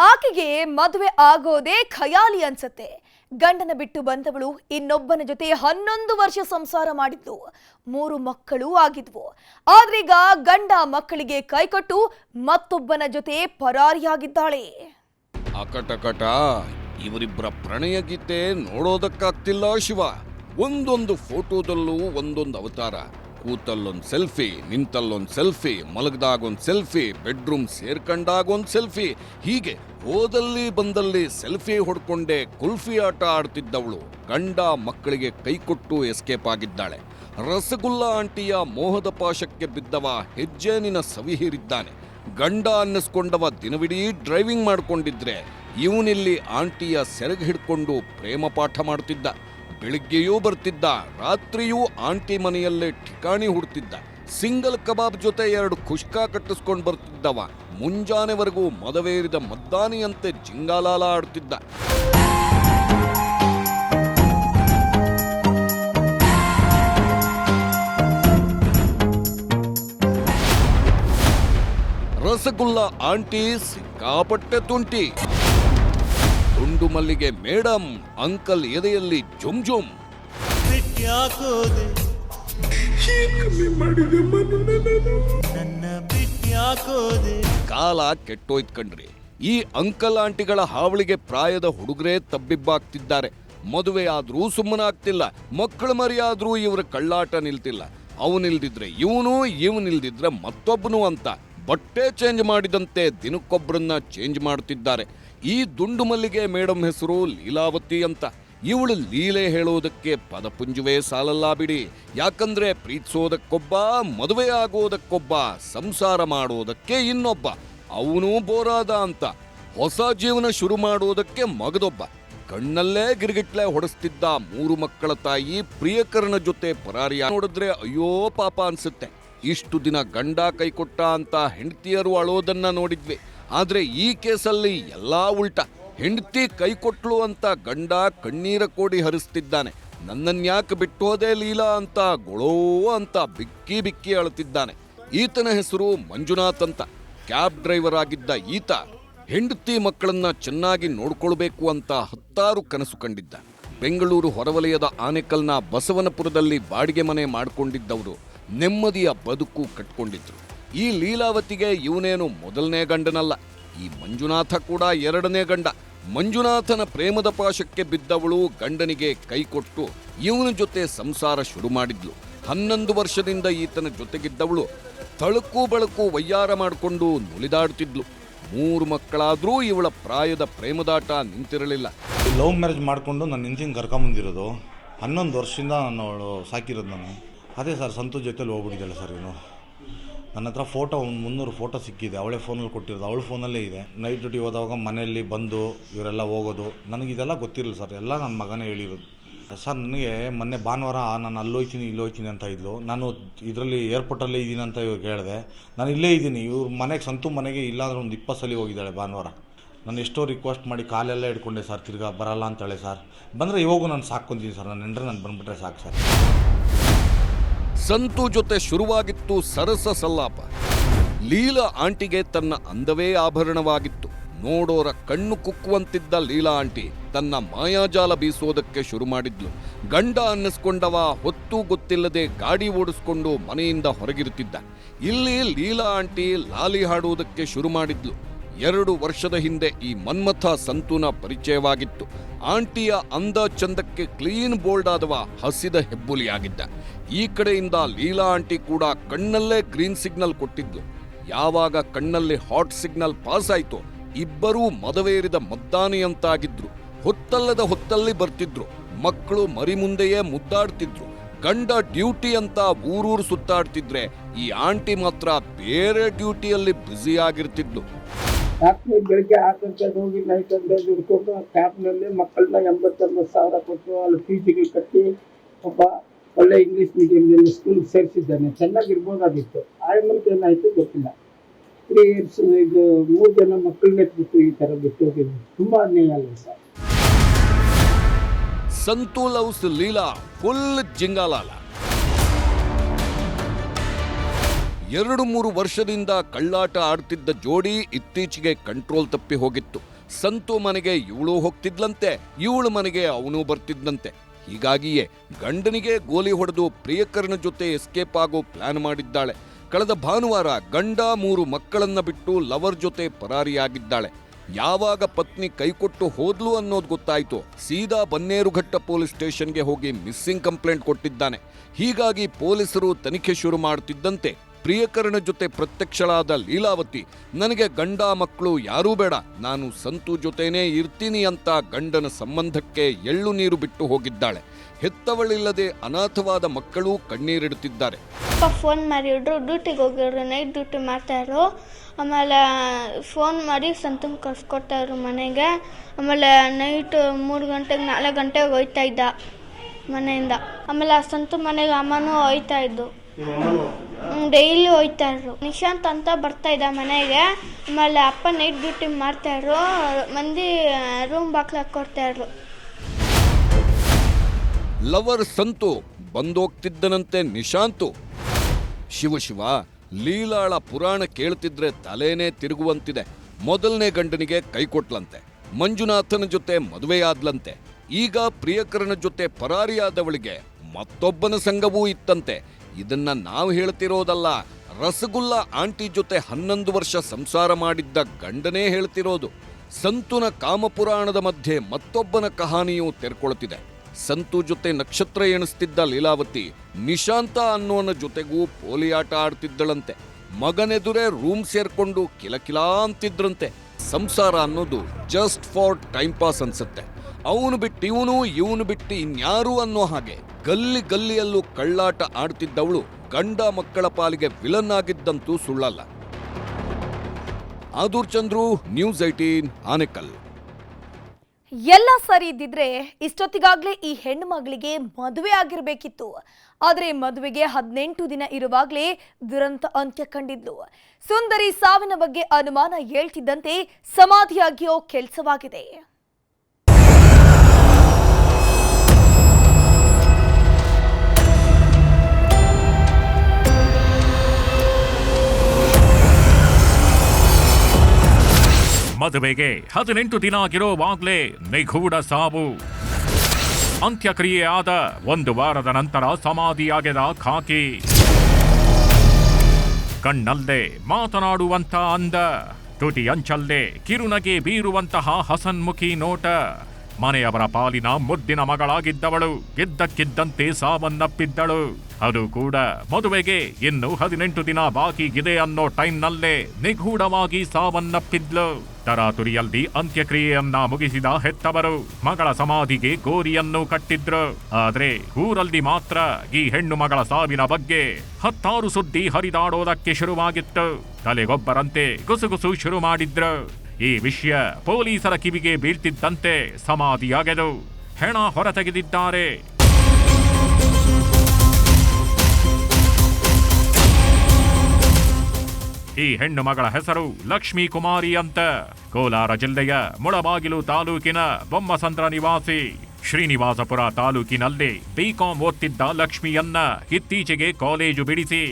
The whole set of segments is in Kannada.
ಆಕೆಗೆ ಮದುವೆ ಆಗೋದೇ ಖಯಾಲಿ ಅನ್ಸತ್ತೆ. ಗಂಡನ ಬಿಟ್ಟು ಬಂದವಳು ಇನ್ನೊಬ್ಬನ ಜೊತೆ ಹನ್ನೊಂದು ವರ್ಷ ಸಂಸಾರ ಮಾಡಿದ್ದು. ಮೂರು ಮಕ್ಕಳು ಆಗಿದ್ವು. ಆದ್ರೀಗ ಗಂಡ ಮಕ್ಕಳಿಗೆ ಕೈಕೊಟ್ಟು ಮತ್ತೊಬ್ಬನ ಜೊತೆ ಪರಾರಿಯಾಗಿದ್ದಾಳೆ. ಅಕಟಕಟ ಇವರಿಬ್ಬರ ಪ್ರಣಯ ಗೀತೆ ನೋಡೋದಕ್ಕಾಗ್ತಿಲ್ಲ ಶಿವ. ಒಂದೊಂದು ಫೋಟೋದಲ್ಲೂ ಒಂದೊಂದು ಅವತಾರ. ಕೂತಲ್ಲೊಂದ್ ಸೆಲ್ಫಿ, ನಿಂತಲ್ಲೊಂದು ಸೆಲ್ಫಿ, ಮಲಗಿದಾಗೊಂದು ಸೆಲ್ಫಿ, ಬೆಡ್ರೂಮ್ ಸೇರ್ಕೊಂಡಾಗೊಂದು ಸೆಲ್ಫಿ. ಹೀಗೆ ಹೋದಲ್ಲಿ ಬಂದಲ್ಲಿ ಸೆಲ್ಫಿ ಹೊಡ್ಕೊಂಡೆ ಕುಲ್ಫಿ ಆಟ ಆಡ್ತಿದ್ದವಳು. ಗಂಡ ಮಕ್ಕಳಿಗೆ ಕೈಕೊಟ್ಟು ಎಸ್ಕೇಪ್ ಆಗಿದ್ದಾಳೆ. ರಸಗುಲ್ಲ ಆಂಟಿಯ ಮೋಹದ ಪಾಶಕ್ಕೆ ಬಿದ್ದವ ಹೆಜ್ಜೇನಿನ ಸವಿಹಿರಿದ್ದಾನೆ. ಗಂಡ ಅನ್ನಿಸ್ಕೊಂಡವ ದಿನವಿಡೀ ಡ್ರೈವಿಂಗ್ ಮಾಡಿಕೊಂಡಿದ್ರೆ, ಇವನಿಲ್ಲಿ ಆಂಟಿಯ ಸೆರಗ್ ಹಿಡ್ಕೊಂಡು ಪ್ರೇಮ ಪಾಠ ಮಾಡ್ತಿದ್ದ. ಬೆಳಿಗ್ಗೆಯೂ ಬರ್ತಿದ್ದ, ರಾತ್ರಿಯೂ ಆಂಟಿ ಮನೆಯಲ್ಲೇ ಠಿಕಾಣಿ ಹುಡ್ತಿದ್ದ. ಸಿಂಗಲ್ ಕಬಾಬ್ ಜೊತೆ ಎರಡು ಖುಷ್ಕಾ ಕಟ್ಟಿಸ್ಕೊಂಡು ಬರ್ತಿದ್ದವ. ಮುಂಜಾನೆವರೆಗೂ ಮದವೇರಿದ ಮದ್ದಾನಿಯಂತೆ ಜಿಂಗಾಲಾಲ ಆಡ್ತಿದ್ದ. ರಸಗುಲ್ಲ ಆಂಟಿ ಸಿಕ್ಕಾಪಟ್ಟೆ ತುಂಟಿ. ತುಂಡು ಮಲ್ಲಿಗೆ ಮೇಡಮ್ ಅಂಕಲ್ ಎದೆಯಲ್ಲಿ ಜುಮ್ ಜುಮ್. ನನ್ನ ಕಾಲ ಕೆಟ್ಟೋಯ್ತ್ ಕಣ್ರಿ. ಈ ಅಂಕಲ್ ಆಂಟಿಗಳ ಹಾವಳಿಗೆ ಪ್ರಾಯದ ಹುಡುಗರೇ ತಬ್ಬಿಬ್ಬಾಗ್ತಿದ್ದಾರೆ. ಮದುವೆ ಆದ್ರೂ ಸುಮ್ಮನಾಗ್ತಿಲ್ಲ, ಮಕ್ಕಳ ಮರಿಯಾದ್ರೂ ಇವರ ಕಳ್ಳಾಟ ನಿಲ್ತಿಲ್ಲ. ಅವನಿಲ್ದಿದ್ರೆ ಇವನು ಇವನಿಲ್ದಿದ್ರೆ ಮತ್ತೊಬ್ಬನು ಅಂತ. ಬಟ್ಟೆ ಚೇಂಜ್ ಮಾಡಿದಂತೆ ದಿನಕ್ಕೊಬ್ಬರನ್ನ ಚೇಂಜ್ ಮಾಡ್ತಿದ್ದಾರೆ. ಈ ದುಂಡು ಮಲ್ಲಿಗೆ ಮೇಡಮ್ ಹೆಸರು ಲೀಲಾವತಿ ಅಂತ. ಇವಳು ಲೀಲೆ ಹೇಳೋದಕ್ಕೆ ಪದಪುಂಜವೇ ಸಾಲಲ್ಲ ಬಿಡಿ. ಯಾಕಂದ್ರೆ ಪ್ರೀತಿಸೋದಕ್ಕೊಬ್ಬ, ಮದುವೆ ಆಗೋದಕ್ಕೊಬ್ಬ, ಸಂಸಾರ ಮಾಡೋದಕ್ಕೆ ಇನ್ನೊಬ್ಬ. ಅವನು ಬೋರಾದ ಅಂತ. ಹೊಸ ಜೀವನ ಶುರು ಮಾಡೋದಕ್ಕೆ ಮಗದೊಬ್ಬ. ಕಣ್ಣಲ್ಲೇ ಗಿರಿಗಿಟ್ಲೆ ಹೊಡೆಸ್ತಿದ್ದ ಮೂರು ಮಕ್ಕಳ ತಾಯಿ ಪ್ರಿಯಕರನ ಜೊತೆ ಪರಾರಿಯ ನೋಡಿದ್ರೆ ಅಯ್ಯೋ ಪಾಪ ಅನ್ಸುತ್ತೆ. ಇಷ್ಟು ದಿನ ಗಂಡ ಕೈಕೊಟ್ಟ ಅಂತ ಹೆಂಡತಿಯರು ಅಳೋದನ್ನ ನೋಡಿದ್ವಿ. ಆದರೆ ಈ ಕೇಸಲ್ಲಿ ಎಲ್ಲಾ ಉಲ್ಟ. ಹೆಂಡತಿ ಕೈಕೊಟ್ಲು ಅಂತ ಗಂಡ ಕಣ್ಣೀರ ಕೋಡಿ ಹರಿಸ್ತಿದ್ದಾನೆ. ನನ್ನನ್ಯಾಕೆ ಬಿಟ್ಟು ಹೋದೆ ಲೀಲಾ ಅಂತ ಗೊಳೋ ಅಂತ ಬಿಕ್ಕಿ ಬಿಕ್ಕಿ ಅಳುತ್ತಿದ್ದಾನೆ ಈತನ ಹೆಸರು ಮಂಜುನಾಥ್ ಅಂತ. ಕ್ಯಾಬ್ ಡ್ರೈವರ್ ಆಗಿದ್ದ ಈತ ಹೆಂಡತಿ ಮಕ್ಕಳನ್ನ ಚೆನ್ನಾಗಿ ನೋಡ್ಕೊಳ್ಬೇಕು ಅಂತ ಹತ್ತಾರು ಕನಸು ಕಂಡಿದ್ದ. ಬೆಂಗಳೂರು ಹೊರವಲಯದ ಆನೆಕಲ್ನ ಬಸವನಪುರದಲ್ಲಿ ಬಾಡಿಗೆ ಮನೆ ಮಾಡ್ಕೊಂಡಿದ್ದವರು. ನೆಮ್ಮದಿಯ ಬದುಕು ಕಟ್ಕೊಂಡಿದ್ರು. ಈ ಲೀಲಾವತಿಗೆ ಇವನೇನು ಮೊದಲನೇ ಗಂಡನಲ್ಲ, ಈ ಮಂಜುನಾಥ ಕೂಡ ಎರಡನೇ ಗಂಡ. ಮಂಜುನಾಥನ ಪ್ರೇಮದ ಪಾಶಕ್ಕೆ ಬಿದ್ದವಳು ಗಂಡನಿಗೆ ಕೈಕೊಟ್ಟು ಇವನ ಜೊತೆ ಸಂಸಾರ ಶುರು ಮಾಡಿದ್ಲು. ಹನ್ನೊಂದು ವರ್ಷದಿಂದ ಈತನ ಜೊತೆಗಿದ್ದವಳು ತಳುಕು ಬಳಕು ವಯ್ಯಾರ ಮಾಡಿಕೊಂಡು ನುಲಿದಾಡ್ತಿದ್ಲು. ಮೂರು ಮಕ್ಕಳಾದರೂ ಇವಳ ಪ್ರಾಯದ ಪ್ರೇಮದಾಟ ನಿಂತಿರಲಿಲ್ಲ. ಲವ್ ಮ್ಯಾರೇಜ್ ಮಾಡಿಕೊಂಡು ನನ್ನ ಇಂಜಿನ್ ಕರ್ಕೊಂಬಂದಿರೋದು, ಹನ್ನೊಂದು ವರ್ಷದಿಂದ ನಾನು ಸಾಕಿರೋದು ನಾನು. ಅದೇ ಸರ್ ಸಂತು ಜೊತೆಲಿ ಹೋಗ್ಬಿಟ್ಟಿದ್ದಾಳೆ ಸರ್ ಇನ್ನು ನನ್ನ ಹತ್ರ ಫೋಟೋ ಒಂದು ಮುನ್ನೂರು ಫೋಟೋ ಸಿಕ್ಕಿದೆ. ಅವಳೇ ಫೋನಲ್ಲಿ ಕೊಟ್ಟಿರೋದು. ಅವಳ ಫೋನಲ್ಲೇ ಇದೆ. ನೈಟ್ ಡ್ಯೂಟಿ ಹೋದಾಗ ಮನೆಯಲ್ಲಿ ಬಂದು ಇವರೆಲ್ಲ ಹೋಗೋದು. ನನಗೆ ಇದೆಲ್ಲ ಗೊತ್ತಿರಲಿಲ್ಲ ಸರ್. ಎಲ್ಲ ನನ್ನ ಮಗನೇ ಹೇಳಿರೋದು. ಸರ್, ನನಗೆ ಮೊನ್ನೆ ಭಾನುವಾರ ನಾನು ಅಲ್ಲೋಯ್ತೀನಿ ಇಲ್ಲೋಯ್ತೀನಿ ಅಂತ ಇದ್ಲು. ನಾನು ಇದರಲ್ಲಿ ಏರ್ಪೋರ್ಟಲ್ಲೇ ಇದ್ದೀನಿ ಅಂತ ಇವ್ರಿಗೆ ಹೇಳಿದೆ ನಾನು ಇಲ್ಲೇ ಇದ್ದೀನಿ ಇವ್ರ ಮನೆಗೆ, ಸಂತು ಮನೆಗೆ ಇಲ್ಲಾಂದ್ರೆ ಒಂದು ಇಪ್ಪತ್ತು ಸಲ ಹೋಗಿದ್ದಾಳೆ ಭಾನುವಾರ. ನಾನು ಎಷ್ಟೋ ರಿಕ್ವೆಸ್ಟ್ ಮಾಡಿ ಕಾಲೆಲ್ಲ ಇಟ್ಕೊಂಡೆ ಸರ್. ತಿರ್ಗಾ ಬರಲ್ಲ ಅಂತೇಳಿ ಸರ್. ಬಂದರೆ ಇವಾಗೂ ನಾನು ಸಾಕೊಂತೀನಿ ಸರ್. ನನ್ನ ಹೆಂಡ್ರೆ ನಾನು ಬಂದುಬಿಟ್ರೆ ಸಾಕು ಸರ್. ಸಂತು ಜೊತೆ ಶುರುವಾಗಿತ್ತು ಸರಸ ಸಲ್ಲಾಪ. ಲೀಲಾ ಆಂಟಿಗೆ ತನ್ನ ಅಂದವೇ ಆಭರಣವಾಗಿತ್ತು. ನೋಡೋರ ಕಣ್ಣು ಕುಕ್ಕುವಂತಿದ್ದ ಲೀಲಾ ಆಂಟಿ ತನ್ನ ಮಾಯಾಜಾಲ ಬೀಸೋದಕ್ಕೆ ಶುರು ಮಾಡಿದ್ಲು. ಗಂಡ ಅನ್ನಿಸ್ಕೊಂಡವ ಹೊತ್ತು ಗೊತ್ತಿಲ್ಲದೆ ಗಾಡಿ ಓಡಿಸ್ಕೊಂಡು ಮನೆಯಿಂದ ಹೊರಗಿರುತ್ತಿದ್ದ. ಇಲ್ಲಿ ಲೀಲಾ ಆಂಟಿ ಲಾಲಿ ಹಾಡುವುದಕ್ಕೆ ಶುರು ಮಾಡಿದ್ಲು. ಎರಡು ವರ್ಷದ ಹಿಂದೆ ಈ ಮನ್ಮಥ ಸಂತೂನ ಪರಿಚಯವಾಗಿತ್ತು. ಆಂಟಿಯ ಅಂದ ಚಂದಕ್ಕೆ ಕ್ಲೀನ್ ಬೋಲ್ಡ್ ಆದವ ಹಸಿದ ಹೆಬ್ಬುಲಿಯಾಗಿದ್ದ. ಈ ಕಡೆಯಿಂದ ಲೀಲಾ ಆಂಟಿ ಕೂಡ ಕಣ್ಣಲ್ಲೇ ಗ್ರೀನ್ ಸಿಗ್ನಲ್ ಕೊಟ್ಟಿದ್ಲು ಯಾವಾಗ ಕಣ್ಣಲ್ಲಿ ಹಾಟ್ ಸಿಗ್ನಲ್ ಪಾಸ್ ಆಯಿತು ಇಬ್ಬರೂ ಮದವೇರಿದ ಮದ್ದಾನಿಯಂತಾಗಿದ್ರು. ಹೊತ್ತಲ್ಲದ ಹೊತ್ತಲ್ಲಿ ಬರ್ತಿದ್ರು. ಮಕ್ಕಳು ಮರಿ ಮುಂದೆಯೇ ಮುದ್ದಾಡ್ತಿದ್ರು. ಗಂಡ ಡ್ಯೂಟಿ ಅಂತ ಊರೂರು ಸುತ್ತಾಡ್ತಿದ್ರೆ ಈ ಆಂಟಿ ಮಾತ್ರ ಬೇರೆ ಡ್ಯೂಟಿಯಲ್ಲಿ ಬ್ಯುಸಿ ಆಗಿರ್ತಿದ್ಲು ರಾತ್ರಿ ಬೆಳಗ್ಗೆ ಆರು ಹೋಗಿ ನೈಟ್ ಅಂದ್ರೆ ದುಡ್ಕೊಂಡು ಕ್ಯಾಬ್ನಲ್ಲಿ ಮಕ್ಕಳನ್ನ ಎಂಬತ್ತೊಂಬತ್ತು ಸಾವಿರ ಕೊಟ್ಟು ಅಲ್ಲಿ ಫೀಸಿಗೆ ಕಟ್ಟಿ ಒಬ್ಬ ಒಳ್ಳೆ ಇಂಗ್ಲೀಷ್ ಮೀಡಿಯಂನಲ್ಲಿ ಸ್ಕೂಲ್ಗೆ ಸೇರಿಸಿದ್ದಾನೆ. ಚೆನ್ನಾಗಿರ್ಬೋದಾಗಿತ್ತು. ಆಯಮ್ಮನಿಗೆ ಏನಾಯಿತು ಗೊತ್ತಿಲ್ಲ. ತ್ರೀ ಇಯರ್ಸ್ ಇದು ಮೂರು ಜನ ಮಕ್ಕಳನ್ನ ಬಿಟ್ಟು ಈ ಥರ ಬಿಟ್ಟು ತುಂಬ ಅನ್ಯಾಯ ಅಲ್ಲ sir. Santhu loves Leela, full ಜಿಂಗಾಲಾಲ. ಎರಡು ಮೂರು ವರ್ಷದಿಂದ ಕಳ್ಳಾಟ ಆಡ್ತಿದ್ದ ಜೋಡಿ ಇತ್ತೀಚೆಗೆ ಕಂಟ್ರೋಲ್ ತಪ್ಪಿ ಹೋಗಿತ್ತು. ಸಂತು ಮನೆಗೆ ಇವಳು ಹೋಗ್ತಿದ್ಲಂತೆ, ಇವಳು ಮನೆಗೆ ಅವನು ಬರ್ತಿದ್ದಂತೆ ಹೀಗಾಗಿಯೇ ಗಂಡನಿಗೆ ಗೋಲಿ ಹೊಡೆದು ಪ್ರಿಯಕರನ ಜೊತೆ ಎಸ್ಕೇಪ್ ಆಗೋ ಪ್ಲಾನ್ ಮಾಡಿದ್ದಾಳೆ. ಕಳೆದ ಭಾನುವಾರ ಗಂಡ ಮೂರು ಮಕ್ಕಳನ್ನ ಬಿಟ್ಟು ಲವರ್ ಜೊತೆ ಪರಾರಿಯಾಗಿದ್ದಾಳೆ. ಯಾವಾಗ ಪತ್ನಿ ಕೈಕೊಟ್ಟು ಹೋದ್ಲು ಅನ್ನೋದು ಗೊತ್ತಾಯ್ತು. ಸೀದಾ ಬನ್ನೇರುಘಟ್ಟ ಪೊಲೀಸ್ ಸ್ಟೇಷನ್ಗೆ ಹೋಗಿ ಮಿಸ್ಸಿಂಗ್ ಕಂಪ್ಲೇಂಟ್ ಕೊಟ್ಟಿದ್ದಾನೆ. ಹೀಗಾಗಿ ಪೊಲೀಸರು ತನಿಖೆ ಶುರು ಮಾಡುತ್ತಿದ್ದಂತೆ ಪ್ರಿಯಕರನ ಜೊತೆ ಪ್ರತ್ಯಕ್ಷಳಾದ ಲೀಲಾವತಿ, ನನಗೆ ಗಂಡ ಮಕ್ಕಳು ಯಾರೂ ಬೇಡ. ನಾನು ಸಂತು ಜೊತೆನೇ ಇರ್ತೀನಿ ಅಂತ ಗಂಡನ ಸಂಬಂಧಕ್ಕೆ ಎಳ್ಳು ನೀರು ಬಿಟ್ಟು ಹೋಗಿದ್ದಾಳೆ. ಹೆತ್ತವಳಿಲ್ಲದೆ ಅನಾಥವಾದ ಮಕ್ಕಳು ಕಣ್ಣೀರಿಡುತ್ತಿದ್ದಾರೆ. ಅಪ್ಪ ಫೋನ್ ಮಾಡಿದ್ರು. ಡ್ಯೂಟಿಗೆ ಹೋಗಿದ್ರು. ನೈಟ್ ಡ್ಯೂಟಿ ಮಾಡ್ತಾಯಿದ್ರು ಆಮೇಲೆ ಫೋನ್ ಮಾಡಿ ಸಂತಮ್ ಕಳ್ಸ್ಕೊಟ್ಟಾರು ಮನೆಗೆ. ಆಮೇಲೆ ನೈಟ್ ಮೂರು ಗಂಟೆಗೆ ನಾಲ್ಕು ಗಂಟೆಗೆ ಹೋಯ್ತಾ ಇದ್ದ ಮನೆಯಿಂದ. ಆಮೇಲೆ ಆ ಸಂತು ಮನೆಗೆ ಅಮ್ಮನೂ ಹೋಯ್ತಾ ಇದ್ದು ಡೈಲಿ ಹೋಯ್ತಾ ಇದ್ರು. ನಿಶಾಂತ್ ಅಂತ ಬರ್ತಾ ಇದ್ದ ಮನೆಗೆ. ಆಮೇಲೆ ಅಪ್ಪ ನೈಟ್ ಡ್ಯೂಟಿ ಮಾಡ್ತಾಯಿದ್ರು ಮಂದಿ ರೂಮ್ ಕೊಡ್ತಾ ಹಾಕ್ಕೊಡ್ತಾಯಿದ್ರು ಲವರ್ ಸಂತು ಬಂದೋಗ್ತಿದ್ದನಂತೆ ನಿಶಾಂತು. ಶಿವ ಶಿವ, ಲೀಲಾಳ ಪುರಾಣ ಕೇಳ್ತಿದ್ರೆ ತಲೆನೇ ತಿರುಗುವಂತಿದೆ. ಮೊದಲನೇ ಗಂಡನಿಗೆ ಕೈಕೊಟ್ಲಂತೆ ಮಂಜುನಾಥನ ಜೊತೆ ಮದುವೆಯಾದ್ಲಂತೆ ಈಗ ಪ್ರಿಯಕರನ ಜೊತೆ ಪರಾರಿಯಾದವಳಿಗೆ ಮತ್ತೊಬ್ಬನ ಸಂಘವೂ ಇತ್ತಂತೆ. ಇದನ್ನ ನಾವು ಹೇಳ್ತಿರೋದಲ್ಲ. ರಸಗುಲ್ಲ ಆಂಟಿ ಜೊತೆ ಹನ್ನೊಂದು ವರ್ಷ ಸಂಸಾರ ಮಾಡಿದ್ದ ಗಂಡನೇ ಹೇಳ್ತಿರೋದು. ಸಂತುನ ಕಾಮಪುರಾಣದ ಮಧ್ಯೆ ಮತ್ತೊಬ್ಬನ ಕಹಾನಿಯು ತೆರ್ಕೊಳ್ತಿದೆ. ಸಂತು ಜೊತೆ ನಕ್ಷತ್ರ ಎಣಿಸ್ತಿದ್ದ ಲೀಲಾವತಿ ನಿಶಾಂತ ಅನ್ನೋನ ಜೊತೆಗೂ ಪೋಲಿಯಾಟ ಆಡ್ತಿದ್ದಳಂತೆ. ಮಗನೆದುರೇ ರೂಮ್ ಸೇರ್ಕೊಂಡು ಕಿಲಕಿಲಾ ಅಂತಿದ್ರಂತೆ. ಸಂಸಾರ ಅನ್ನೋದು ಜಸ್ಟ್ ಫಾರ್ ಟೈಮ್ ಪಾಸ್ ಅನ್ಸುತ್ತೆ. ಅವನು ಬಿಟ್ಟು ಇವನು ಇವನು ಬಿಟ್ಟು ಇನ್ಯಾರು ಅನ್ನೋ ಹಾಗೆ ಗಲ್ಲಿ ಗಲ್ಲಿಯಲ್ಲೂ ಕಳ್ಳಾಟ ಆಡ್ತಿದ್ದವಳು ಗಂಡ ಮಕ್ಕಳ ಪಾಲಿಗೆ ವಿಲನ್ ಆಗಿದ್ದಂತೂ ಸುಳ್ಳಲ್ಲ. ಆದೂರ್ ಚಂದ್ರು ನ್ಯೂಸ್ ಐಟೀನ್ ಆನೆಕಲ್. ಎಲ್ಲ ಸರಿ ಇದ್ದಿದ್ರೆ ಇಷ್ಟೊತ್ತಿಗಾಗ್ಲೇ ಈ ಹೆಣ್ಣು ಮಗಳಿಗೆ ಮದುವೆ ಆಗಿರ್ಬೇಕಿತ್ತು. ಆದರೆ ಮದುವೆಗೆ ಹದಿನೆಂಟು ದಿನ ಇರುವಾಗಲೇ ದುರಂತ ಅಂತ್ಯ ಕಂಡಿದ್ಲು. ಸುಂದರಿ ಸಾವಿನ ಬಗ್ಗೆ ಅನುಮಾನ ಹೇಳ್ತಿದ್ದಂತೆ ಸಮಾಧಿಯಾಗಿಯೋ ಕೆಲಸವಾಗಿದೆ. ಮದುವೆಗೆ ಹದಿನೆಂಟು ದಿನ ಆಗಿರೋವಾಗ್ಲೇ ನಿಗೂಢ ಸಾವು. ಅಂತ್ಯಕ್ರಿಯೆ ಆದ ಒಂದು ವಾರದ ನಂತರ ಸಮಾಧಿಯಾಗದ ಖಾಕಿ. ಕಣ್ಣಲ್ಲೇ ಮಾತನಾಡುವಂತ ಅಂದ ತುಟಿ ಅಂಚಲ್ಲೇ ಕಿರುನಗೆ ಬೀರುವಂತಹ ಹಸನ್ಮುಖಿ ನೋಟ. ಮನೆಯವರ ಪಾಲಿನ ಮುದ್ದಿನ ಮಗಳಾಗಿದ್ದವಳು ಇದ್ದಕ್ಕಿದ್ದಂತೆ ಸಾವನ್ನಪ್ಪಿದ್ದಳು. ಅದು ಕೂಡ ಮದುವೆಗೆ ಇನ್ನು ಹದಿನೆಂಟು ದಿನ ಬಾಕಿಗಿದೆ ಅನ್ನೋ ಟೈಮ್ನಲ್ಲೇ ನಿಗೂಢವಾಗಿ ಸಾವನ್ನಪ್ಪಿದ್ಲು. ತರಾತುರಿಯಲ್ಲಿ ಅಂತ್ಯಕ್ರಿಯೆಯನ್ನ ಮುಗಿಸಿದ ಹೆತ್ತವರು ಮಗಳ ಸಮಾಧಿಗೆ ಗೋರಿಯನ್ನು ಕಟ್ಟಿದ್ರು. ಆದ್ರೆ ಊರಲ್ಲಿ ಮಾತ್ರ ಈ ಹೆಣ್ಣು ಮಗಳ ಸಾವಿನ ಬಗ್ಗೆ ಹತ್ತಾರು ಸುದ್ದಿ ಹರಿದಾಡೋದಕ್ಕೆ ಶುರುವಾಗಿತ್ತು. ತಲೆಗೊಬ್ಬರಂತೆ ಗುಸುಗುಸು ಶುರು ಮಾಡಿದ್ರು. ಈ ವಿಷಯ ಪೊಲೀಸರ ಕಿವಿಗೆ ಬೀಳ್ತಿದ್ದಂತೆ ಸಮಾಧಿಯಾಗೆದು ಹೆಣ ಹೊರತೆಗೆದಿದ್ದಾರೆ. ಈ ಹೆಣ್ಣು ಮಗಳ ಹೆಸರು ಲಕ್ಷ್ಮೀ ಕುಮಾರಿ ಅಂತ ಕೋಲಾರ ಜಿಲ್ಲೆಯ ಮುಳಬಾಗಿಲು ತಾಲೂಕಿನ ಬೊಮ್ಮಸಂದ್ರ ನಿವಾಸಿ ಶ್ರೀನಿವಾಸಪುರ ತಾಲೂಕಿನಲ್ಲಿ ಬಿಕಾಂ ಓದ್ತಿದ್ದ ಲಕ್ಷ್ಮಿಯನ್ನ ಇತ್ತೀಚೆಗೆ ಕಾಲೇಜು ಬಿಡಿಸಿ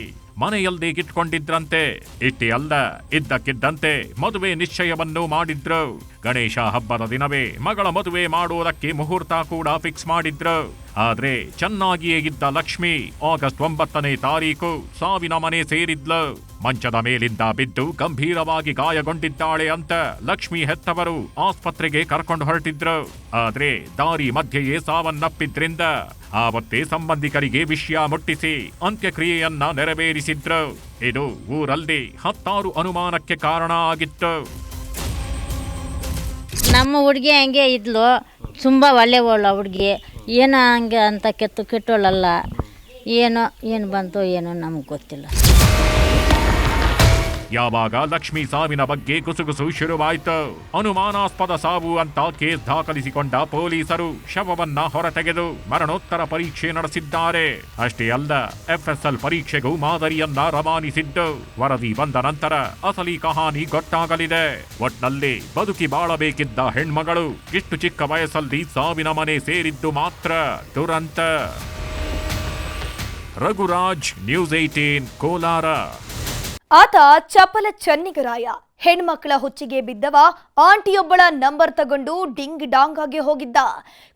ಮನೆಯಲ್ಲೇ ಇಟ್ಕೊಂಡಿದ್ರಂತೆ. ಇಟ್ಟಿ ಅಲ್ಲ, ಇದ್ದಕ್ಕಿದ್ದಂತೆ ಮದುವೆ ನಿಶ್ಚಯವನ್ನು ಮಾಡಿದ್ರು. ಗಣೇಶ ಹಬ್ಬದ ದಿನವೇ ಮಗಳ ಮದುವೆ ಮಾಡುವುದಕ್ಕೆ ಮುಹೂರ್ತ ಕೂಡ ಫಿಕ್ಸ್ ಮಾಡಿದ್ರು. ಆದ್ರೆ ಚೆನ್ನಾಗಿಯೇ ಇದ್ದ ಲಕ್ಷ್ಮಿ ಆಗಸ್ಟ್ ಒಂಬತ್ತನೇ ತಾರೀಕು ಸಾವಿನ ಮನೆ ಸೇರಿದ್ಲು. ಮಂಚದ ಮೇಲಿಂದ ಬಿದ್ದು ಗಂಭೀರವಾಗಿ ಗಾಯಗೊಂಡಿದ್ದಾಳೆ ಅಂತ ಲಕ್ಷ್ಮಿ ಹೆತ್ತವರು ಆಸ್ಪತ್ರೆಗೆ ಕರ್ಕೊಂಡು ಹೊರಟಿದ್ರು. ಆದ್ರೆ ದಾರಿ ಮಧ್ಯೆಯೇ ಸಾವನ್ನಪ್ಪಿದ್ರಿಂದ ಆವತ್ತೇ ಸಂಬಂಧಿಕರಿಗೆ ವಿಷಯ ಮುಟ್ಟಿಸಿ ಅಂತ್ಯಕ್ರಿಯೆಯನ್ನ ನೆರವೇರಿಸಿದ್ರು. ಇದು ಊರಲ್ಲಿ ಹತ್ತಾರು ಅನುಮಾನಕ್ಕೆ ಕಾರಣ ಆಗಿತ್ತು. ನಮ್ಮ ಹುಡುಗಿ ಹಂಗೆ ಇದ್ಲು. ತುಂಬ ಒಳ್ಳೆಯವಳು ಹುಡುಗಿ. ಏನೋ ಹಂಗೆ ಅಂತ ಕೆತ್ತು ಕೆಟ್ಟೋಳಲ್ಲ. ಏನೋ, ಏನು ಬಂತು ಏನೋ ನಮಗೆ ಗೊತ್ತಿಲ್ಲ. ಯಾವಾಗ ಲಕ್ಷ್ಮಿ ಸಾವಿನ ಬಗ್ಗೆ ಗುಸುಗುಸು ಶುರುವಾಯಿತು. ಅನುಮಾನಾಸ್ಪದ ಸಾವು ಅಂತ ಕೇಸ್ ದಾಖಲಿಸಿಕೊಂಡ ಪೊಲೀಸರು ಶವವನ್ನ ಹೊರತೆಗೆದು ಮರಣೋತ್ತರ ಪರೀಕ್ಷೆ ನಡೆಸಿದ್ದಾರೆ. ಅಷ್ಟೇ ಅಲ್ಲ ಎಫ್ಎಸ್ಎಲ್ ಪರೀಕ್ಷೆಗೂ ಮಾದರಿಯನ್ನ ರವಾನಿಸಿದ್ದು. ವರದಿ ಬಂದ ನಂತರ ಅಸಲಿ ಕಹಾನಿ ಗೊತ್ತಾಗಲಿದೆ. ಒಟ್ನಲ್ಲಿ ಬದುಕಿ ಬಾಳಬೇಕಿದ್ದ ಹೆಣ್ಮಗಳು ಇಷ್ಟು ಚಿಕ್ಕ ವಯಸ್ಸಲ್ಲಿ ಸಾವಿನ ಮನೆ ಸೇರಿದ್ದು ಮಾತ್ರ ದುರಂತ. Raghuraj, news eighteen Kolar. ಆತ ಚಪಲ ಚನ್ನಿಗರಾಯ. ಹೆಣ್ಮಕ್ಳ ಹುಚ್ಚಿಗೆ ಬಿದ್ದವ ಆಂಟಿಯೊಬ್ಬಳ ನಂಬರ್ ತಗೊಂಡು ಡಿಂಗ್ ಡಾಂಗ್ ಆಗಿ ಹೋಗಿದ್ದ.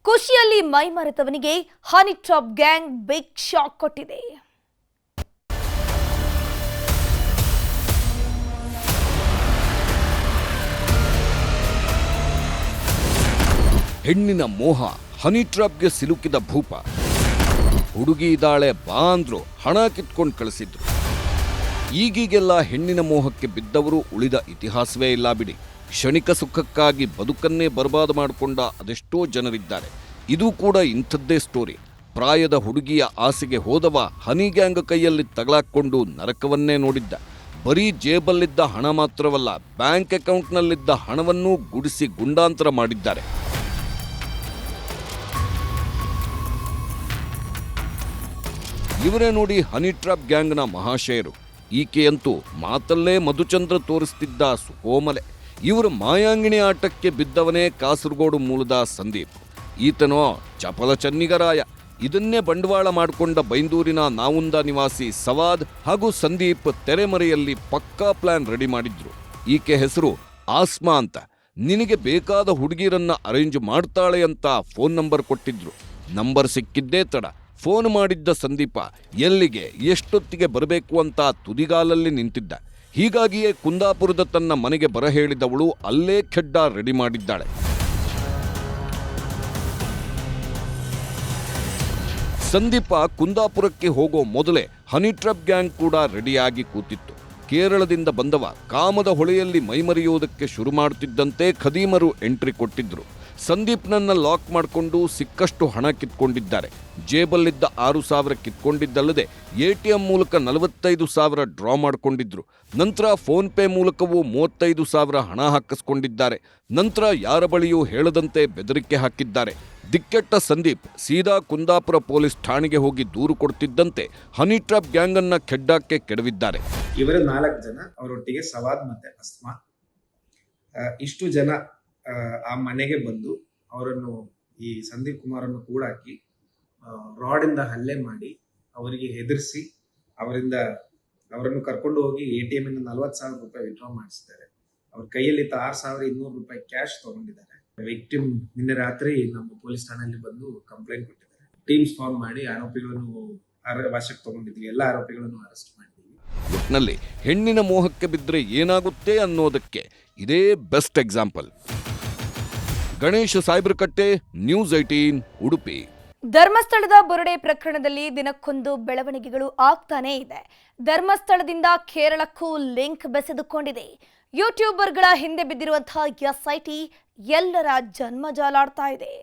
ಖುಷಿಯಲ್ಲಿ ಮೈಮರೆತವನಿಗೆ honey trap gang big shock ಕೊಟ್ಟಿದೆ. ಹೆಣ್ಣಿನ ಮೋಹ ಹನಿ ಟ್ರಾಪ್ಗೆ ಸಿಲುಕಿದ ಭೂಪ. ಹುಡುಗಿ ಇದ್ದಾಳೆ ಬಾ ಅಂದ್ರು ಹಣ ಕಿತ್ಕೊಂಡು ಕಳಿಸಿದ್ರು. ಈಗೀಗೆಲ್ಲ ಹೆಣ್ಣಿನ ಮೋಹಕ್ಕೆ ಬಿದ್ದವರು ಉಳಿದ ಇತಿಹಾಸವೇ ಇಲ್ಲ ಬಿಡಿ. ಕ್ಷಣಿಕ ಸುಖಕ್ಕಾಗಿ ಬದುಕನ್ನೇ ಬರ್ಬಾದ ಮಾಡಿಕೊಂಡ ಅದೆಷ್ಟೋ ಜನರಿದ್ದಾರೆ. ಇದು ಕೂಡ ಇಂಥದ್ದೇ ಸ್ಟೋರಿ ಪ್ರಾಯದ ಹುಡುಗಿಯ ಆಸೆಗೆ ಹೋದವ ಹನಿ ಗ್ಯಾಂಗ್ ಕೈಯಲ್ಲಿ ತಗಲಾಕ್ಕೊಂಡು ನರಕವನ್ನೇ ನೋಡಿದ್ದ. ಬರೀ ಜೇಬಲ್ಲಿದ್ದ ಹಣ ಮಾತ್ರವಲ್ಲ, ಬ್ಯಾಂಕ್ ಅಕೌಂಟ್ನಲ್ಲಿದ್ದ ಹಣವನ್ನೂ ಗುಡಿಸಿ ಗುಂಡಾಂತರ ಮಾಡಿದ್ದಾರೆ. ಇವರೇ ನೋಡಿ ಹನಿ ಟ್ರಾಪ್ ಗ್ಯಾಂಗ್ನ ಮಹಾಶಯರು. ಈಕೆಯಂತೂ ಮಾತಲ್ಲೇ ಮಧುಚಂದ್ರ ತೋರಿಸ್ತಿದ್ದ ಸುಕೋಮಲೆ. ಇವರು ಮಾಯಾಂಗಿಣಿ ಆಟಕ್ಕೆ ಬಿದ್ದವನೇ ಕಾಸರಗೋಡು ಮೂಲದ ಸಂದೀಪ್. ಈತನೋ ಚಪಲ ಚನ್ನಿಗರಾಯ. ಇದನ್ನೇ ಬಂಡವಾಳ ಮಾಡಿಕೊಂಡ ಬೈಂದೂರಿನ ನಾವುಂದ ನಿವಾಸಿ ಸವಾದ್ ಹಾಗೂ ಸಂದೀಪ್ ತೆರೆಮರೆಯಲ್ಲಿ ಪಕ್ಕಾ ಪ್ಲಾನ್ ರೆಡಿ ಮಾಡಿದ್ರು. ಈಕೆ ಹೆಸರು ಆಸ್ಮಾ ಅಂತ. ನಿನಗೆ ಬೇಕಾದ ಹುಡುಗಿರನ್ನ ಅರೇಂಜ್ ಮಾಡ್ತಾಳೆ ಅಂತ ಫೋನ್ ನಂಬರ್ ಕೊಟ್ಟಿದ್ರು. ನಂಬರ್ ಸಿಕ್ಕಿದ್ದೇ ತಡ. ಫೋನ್ ಮಾಡಿದ್ದ ಸಂದೀಪ, ಎಲ್ಲಿಗೆ, ಎಷ್ಟೊತ್ತಿಗೆ ಬರಬೇಕು ಅಂತ ತುದಿಗಾಲಲ್ಲಿ ನಿಂತಿದ್ದ. ಹೀಗಾಗಿಯೇ ಕುಂದಾಪುರದ ತನ್ನ ಮನೆಗೆ ಬರ ಹೇಳಿದವಳು ಅಲ್ಲೇ ಖೆಡ್ಡ ರೆಡಿ ಮಾಡಿದ್ದಾಳೆ. ಸಂದೀಪ ಕುಂದಾಪುರಕ್ಕೆ ಹೋಗೋ ಮೊದಲೇ ಹನಿ ಟ್ರಪ್ ಗ್ಯಾಂಗ್ ಕೂಡ ರೆಡಿಯಾಗಿ ಕೂತಿತ್ತು. ಕೇರಳದಿಂದ ಬಂದವ ಕಾಮದ ಹೊಳೆಯಲ್ಲಿ ಮೈಮರೆಯುವುದಕ್ಕೆ ಶುರು ಮಾಡುತ್ತಿದ್ದಂತೆ ಖದೀಮರು ಎಂಟ್ರಿ ಕೊಟ್ಟಿದ್ರು. ಸಂದೀಪ್ನನ್ನ ಲಾಕ್ ಮಾಡಿಕೊಂಡು ಸಿಕ್ಕಷ್ಟು ಹಣ ಕಿತ್ಕೊಂಡಿದ್ದಾರೆ. ಜೇಬಲ್ಲಿದ್ದ ಆರು ಸಾವಿರ ಕಿತ್ಕೊಂಡಿದ್ದಲ್ಲದೆ ಎ ಟಿ ಎಂ ಮೂಲಕ ನಲವತ್ತೈದು ಸಾವಿರ ಡ್ರಾ ಮಾಡಿಕೊಂಡಿದ್ರು. ನಂತರ ಫೋನ್ ಪೇ ಮೂಲಕವೂ ಮೂವತ್ತೈದು ಸಾವಿರ ಹಣ ಹಾಕಿಸ್ಕೊಂಡಿದ್ದಾರೆ. ನಂತರ ಯಾರ ಬಳಿಯೂ ಹೇಳದಂತೆ ಬೆದರಿಕೆ ಹಾಕಿದ್ದಾರೆ. ದಿಕ್ಕೆಟ್ಟ ಸಂದೀಪ್ ಸೀದಾ ಕುಂದಾಪುರ ಪೊಲೀಸ್ ಠಾಣೆಗೆ ಹೋಗಿ ದೂರು ಕೊಡ್ತಿದ್ದಂತೆ ಹನಿ ಟ್ರಾಪ್ ಗ್ಯಾಂಗ್ ಅನ್ನ ಕೆಡ್ಡಾಕ್ಕೆ ಕೆಡವಿದ್ದಾರೆ. ಇವರ ನಾಲ್ಕು ಜನ, ಅವರೊಟ್ಟಿಗೆ ಸವಾದ್ ಮತ್ತೆ ಅಸ್ಮಾ. ಇಷ್ಟು ಜನ ಆ, ಮನೆಗೆ ಬಂದು ಅವರನ್ನು ಈ ಸಂದೀಪ್ ಕುಮಾರನ್ನು ಕೂಡಾಕಿ ರಾಡಿಂದ ಹಲ್ಲೆ ಮಾಡಿ ಅವರಿಗೆ ಹೆದರಿಸಿ ಅವರಿಂದ ಅವರನ್ನು ಕರ್ಕೊಂಡು ಹೋಗಿ ಎ ಟಿ ಎಂ ಇಂದ ನಲ್ವತ್ತು ಸಾವಿರ ರೂಪಾಯಿ ವಿಡ್ರಾ ಮಾಡಿಸಿದ್ದಾರೆ. ಅವ್ರ ಕೈಯಲ್ಲಿ ಆರು ಸಾವಿರ ಇನ್ನೂರು ರೂಪಾಯಿ ಕ್ಯಾಶ್ ತಗೊಂಡಿದ್ದಾರೆ. ವಿಕ್ಟಿಮ್ ನಿನ್ನೆ ರಾತ್ರಿ ನಮ್ಮ ಪೊಲೀಸ್ ಠಾಣೆಯಲ್ಲಿ ಬಂದು ಕಂಪ್ಲೇಂಟ್ ಕೊಟ್ಟಿದ್ದಾರೆ. ಟೀಮ್ಸ್ ಫಾರ್ಮ್ ಮಾಡಿ ಆರೋಪಿಗಳನ್ನು ವಶಕ್ಕೆ ತಗೊಂಡಿದ್ವಿ ಎಲ್ಲ ಆರೋಪಿಗಳನ್ನು ಅರೆಸ್ಟ್ ಮಾಡಿದ್ವಿ ಒಟ್ನಲ್ಲಿ ಹೆಣ್ಣಿನ ಮೋಹಕ್ಕೆ ಬಿದ್ದರೆ ಏನಾಗುತ್ತೆ ಅನ್ನೋದಕ್ಕೆ ಇದೇ best example Ganesha Saibrakatte news eighteen Udupi. ಧರ್ಮಸ್ಥಳದ ಬುರುಡೆ ಪ್ರಕರಣದಲ್ಲಿ ದಿನಕ್ಕೊಂದು ಬೆಳವಣಿಗೆಗಳು ಆಗ್ತಾನೇ ಇದೆ. ಧರ್ಮಸ್ಥಳದಿಂದ ಕೇರಳಕ್ಕೂ ಲಿಂಕ್ ಬೆಸೆದುಕೊಂಡಿದೆ. ಯೂಟ್ಯೂಬರ್ಗಳ ಹಿಂದೆ ಬಿದ್ದಿರುವಂತಹ ಎಸ್ಐಟಿ ಎಲ್ಲರ ಜನ್ಮ ಜಾಲಾಡ್ತಾ ಇದೆ.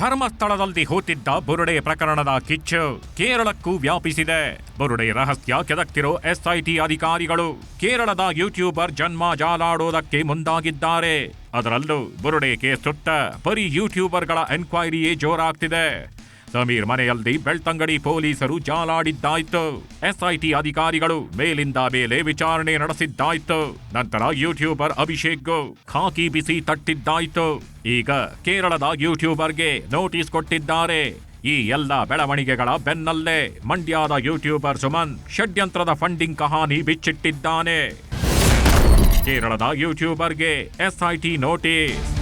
ಧರ್ಮಸ್ಥಳದಲ್ಲಿ ಹೂತಿದ್ದ ಬುರುಡೆ ಪ್ರಕರಣದ ಕಿಚ್ಚು ಕೇರಳಕ್ಕೂ ವ್ಯಾಪಿಸಿದೆ. ಬುರುಡೆ ರಹಸ್ಯ ಕೆದಕ್ತಿರೋ ಎಸ್ಐಟಿ ಅಧಿಕಾರಿಗಳು ಕೇರಳದ ಯೂಟ್ಯೂಬರ್ ಜನ್ಮ ಜಾಲಾಡೋದಕ್ಕೆ ಮುಂದಾಗಿದ್ದಾರೆ. ಅದರಲ್ಲೂ ಬುರುಡೆ ಕೇಸ್ ಸುತ್ತ ಬರೀ ಯೂಟ್ಯೂಬರ್ಗಳ ಎನ್ಕ್ವೈರಿಯೇ ಜೋರಾಗ್ತಿದೆ. ಸಮೀರ್ ಮನೆಯಲ್ಲಿ ಬೆಳ್ತಂಗಡಿ ಪೊಲೀಸರು ಜಾಲಾಡಿದ್ದಾಯ್ತು. ಎಸ್ಐಟಿ ಅಧಿಕಾರಿಗಳು ಮೇಲಿಂದ ಮೇಲೆ ವಿಚಾರಣೆ ನಡೆಸಿದ್ದಾಯ್ತು. ನಂತರ ಯೂಟ್ಯೂಬರ್ ಅಭಿಷೇಕ್ ಖಾಕಿ ಬಿಸಿ ತಟ್ಟಿದ್ದಾಯ್ತು. ಈಗ ಕೇರಳದ ಯೂಟ್ಯೂಬರ್ಗೆ ನೋಟಿಸ್ ಕೊಟ್ಟಿದ್ದಾರೆ. ಈ ಎಲ್ಲ ಬೆಳವಣಿಗೆಗಳ ಬೆನ್ನಲ್ಲೇ ಮಂಡ್ಯದ ಯೂಟ್ಯೂಬರ್ ಸುಮನ್ ಷಡ್ಯಂತ್ರದ ಫಂಡಿಂಗ್ ಕಹಾನಿ ಬಿಚ್ಚಿಟ್ಟಿದ್ದಾನೆ. ಕೇರಳದ ಯೂಟ್ಯೂಬರ್ಗೆ ಎಸ್ಐಟಿ ನೋಟಿಸ್.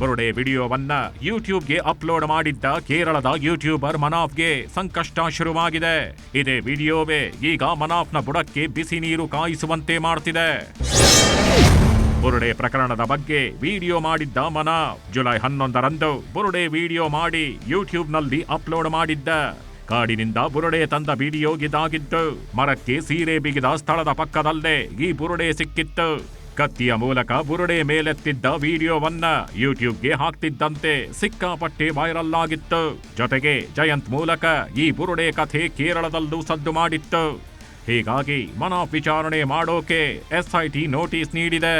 ಬುರುಡೆ ವಿಡಿಯೋವನ್ನ ಯೂಟ್ಯೂಬ್ಗೆ ಅಪ್ಲೋಡ್ ಮಾಡಿದ್ದ ಕೇರಳದ ಯೂಟ್ಯೂಬರ್ ಮನಾಫ್ಗೆ ಸಂಕಷ್ಟ ಶುರುವಾಗಿದೆ. ಇದೇ ವಿಡಿಯೋವೇ ಈಗ ಮನಾಫ್ನ ಬುಡಕ್ಕೆ ಬಿಸಿ ನೀರು ಕಾಯಿಸುವಂತೆ ಮಾಡ್ತಿದೆ. ಬುರುಡೆ ಪ್ರಕರಣದ ಬಗ್ಗೆ ವಿಡಿಯೋ ಮಾಡಿದ್ದ ಮನಾಫ್ ಜುಲೈ ಹನ್ನೊಂದರಂದು ಬುರುಡೆ ವಿಡಿಯೋ ಮಾಡಿ ಯೂಟ್ಯೂಬ್ನಲ್ಲಿ ಅಪ್ಲೋಡ್ ಮಾಡಿದ್ದ. ಕಾಡಿನಿಂದ ಬುರುಡೆ ತಂದ ವಿಡಿಯೋ ಇದಾಗಿತ್ತು. ಮರಕ್ಕೆ ಸೀರೆ ಬಿಗಿದ ಸ್ಥಳದ ಪಕ್ಕದಲ್ಲೇ ಈ ಬುರುಡೆ ಸಿಕ್ಕಿತ್ತು. ಕತ್ತಿಯ ಮೂಲಕ ಬುರುಡೆ ಮೇಲೆತ್ತಿದ್ದ ವಿಡಿಯೋವನ್ನ ಯೂಟ್ಯೂಬ್ಗೆ ಹಾಕ್ತಿದ್ದಂತೆ ಸಿಕ್ಕಾಪಟ್ಟೆ ವೈರಲ್ ಆಗಿತ್ತು. ಜೊತೆಗೆ ಜಯಂತ್ ಮೂಲಕ ಈ ಬುರುಡೆ ಕಥೆ ಕೇರಳದಲ್ಲೂ ಸದ್ದು ಮಾಡಿತ್ತು. ಹೀಗಾಗಿ ಮನಾಫ್ ವಿಚಾರಣೆ ಮಾಡೋಕೆ ಎಸ್ಐಟಿ ನೋಟಿಸ್ ನೀಡಿದೆ.